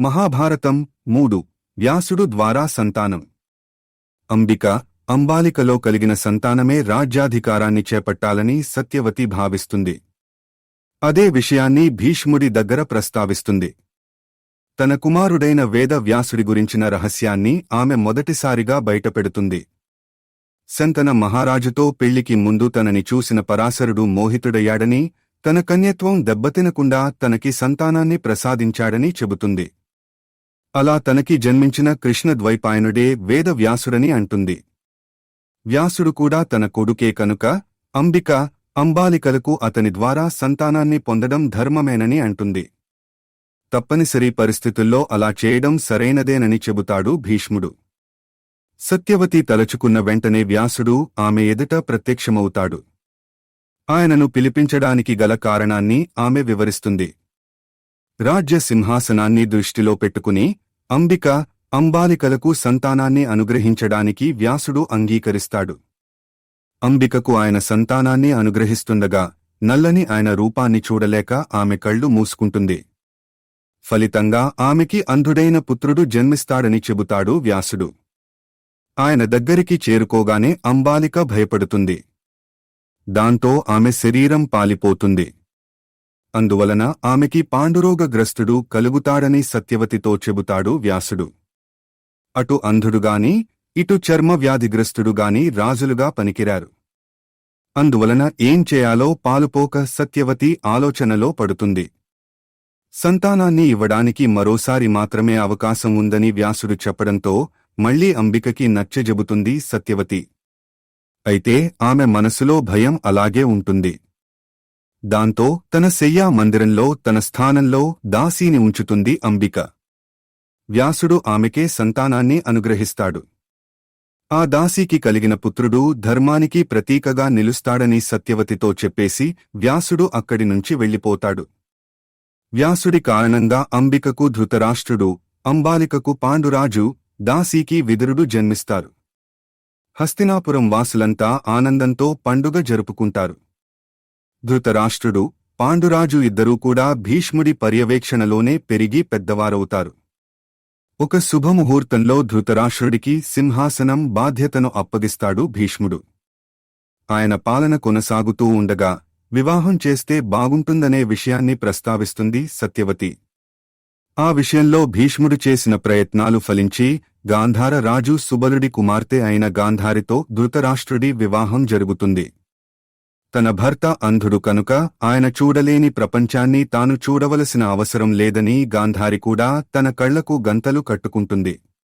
మహాభారతం మూడు. వ్యాసుడు ద్వారా సంతానం. అంబిక అంబాలికలో కలిగిన సంతానమే రాజ్యాధికారాన్ని చేపట్టాలని సత్యవతి భావిస్తుంది. అదే విషయాన్ని భీష్ముడి దగ్గర ప్రస్తావిస్తుంది. తన కుమారుడైన వేద వ్యాసుడి గురించిన రహస్యాన్ని ఆమె మొదటిసారిగా బయటపెడుతుంది. శంతన మహారాజుతో పెళ్ళికి ముందు తనని చూసిన పరాశరుడు మోహితుడయ్యాడని తన కన్యత్వం దెబ్బతినకుండా తనకి సంతానాన్ని ప్రసాదించాడని చెబుతుంది. అలా తనకి జన్మించిన కృష్ణద్వైపాయనుడే వేద వ్యాసుడని అంటుంది. వ్యాసుడు కూడా తన కొడుకే కనుక అంబిక అంబాలికలకు అతని ద్వారా సంతానాన్ని పొందడం ధర్మమేనని అంటుంది. తప్పనిసరి పరిస్థితుల్లో అలా చేయడం సరైనదేనని చెబుతాడు భీష్ముడు. సత్యవతి తలచుకున్న వెంటనే వ్యాసుడు ఆమె ఎదుట ప్రత్యక్షమవుతాడు. ఆయనను పిలిపించడానికి గల కారణాన్ని ఆమె వివరిస్తుంది. రాజ్య సింహాసనాన్ని దృష్టిలో పెట్టుకుని అంబిక అంబాలికలకు సంతానాన్ని అనుగ్రహించడానికి వ్యాసుడు అంగీకరిస్తాడు. అంబికకు ఆయన సంతానాన్ని అనుగ్రహిస్తుండగా నల్లని ఆయన రూపాన్ని చూడలేక ఆమె కళ్ళు మూసుకుంటుంది. ఫలితంగా ఆమెకి అంధుడైన పుత్రుడు జన్మిస్తాడని చెబుతాడు వ్యాసుడు. ఆయన దగ్గరికి చేరుకోగానే అంబాలిక భయపడుతుంది. దాంతో ఆమె శరీరం పాలిపోతుంది. అందువలన ఆమెకి పాండురోగగ్రస్తుడు కలుగుతాడని సత్యవతితో చెబుతాడు వ్యాసుడు. అటు అంధుడుగాని ఇటు చర్మ వ్యాధిగ్రస్తుడుగాని రాజులుగా పనికిరారు. అందువలన ఏం చేయాలో పాలుపోక సత్యవతి ఆలోచనలో పడుతుంది. సంతానాన్ని ఇవ్వడానికి మరోసారి మాత్రమే అవకాశం ఉందని వ్యాసుడు చెప్పడంతో మళ్ళీ అంబికకి నచ్చజెబుతుంది సత్యవతి. అయితే ఆమె మనసులో భయం అలాగే ఉంటుంది. దాంతో తన శయ్యా మందిరంలో తన స్థానంలో దాసీని ఉంచుతుంది అంబిక. వ్యాసుడు ఆమెకే సంతానాన్ని అనుగ్రహిస్తాడు. ఆ దాసీకి కలిగిన పుత్రుడు ధర్మానికి ప్రతీకగా నిలుస్తాడని సత్యవతితో చెప్పేసి వ్యాసుడు అక్కడి నుంచి వెళ్ళిపోతాడు. వ్యాసుడి కారణంగా అంబికకు ధృతరాష్ట్రుడు అంబాలికకు పాండురాజు దాసీకి విదురుడు జన్మిస్తారు. హస్తినాపురం వాసులంతా ఆనందంతో పండుగ జరుపుకుంటారు. ధృతరాష్ట్రుడు పాండురాజు ఇద్దరూ కూడా భీష్ముడి పర్యవేక్షణలోనే పెరిగి పెద్దవారవుతారు. ఒక శుభముహూర్తంలో ధృతరాష్ట్రుడికి సింహాసనం బాధ్యతను అప్పగిస్తాడు భీష్ముడు. ఆయన పాలన కొనసాగుతూ ఉండగా వివాహం చేస్తే బాగుంటుందనే విషయాన్ని ప్రస్తావిస్తుంది సత్యవతి. ఆ విషయంలో భీష్ముడు చేసిన ప్రయత్నాలు ఫలించి గాంధార రాజు సుబలుడి కుమార్తె అయిన గాంధారితో ధృతరాష్ట్రుడి వివాహం జరుగుతుంది. తన భర్త అంధుడు కనుక ఆయన చూడలేని ప్రపంచాన్ని తాను చూడవలసిన అవసరం లేదని గాంధారి కూడా తన కళ్ళకు గంతలు కట్టుకుంటుంది.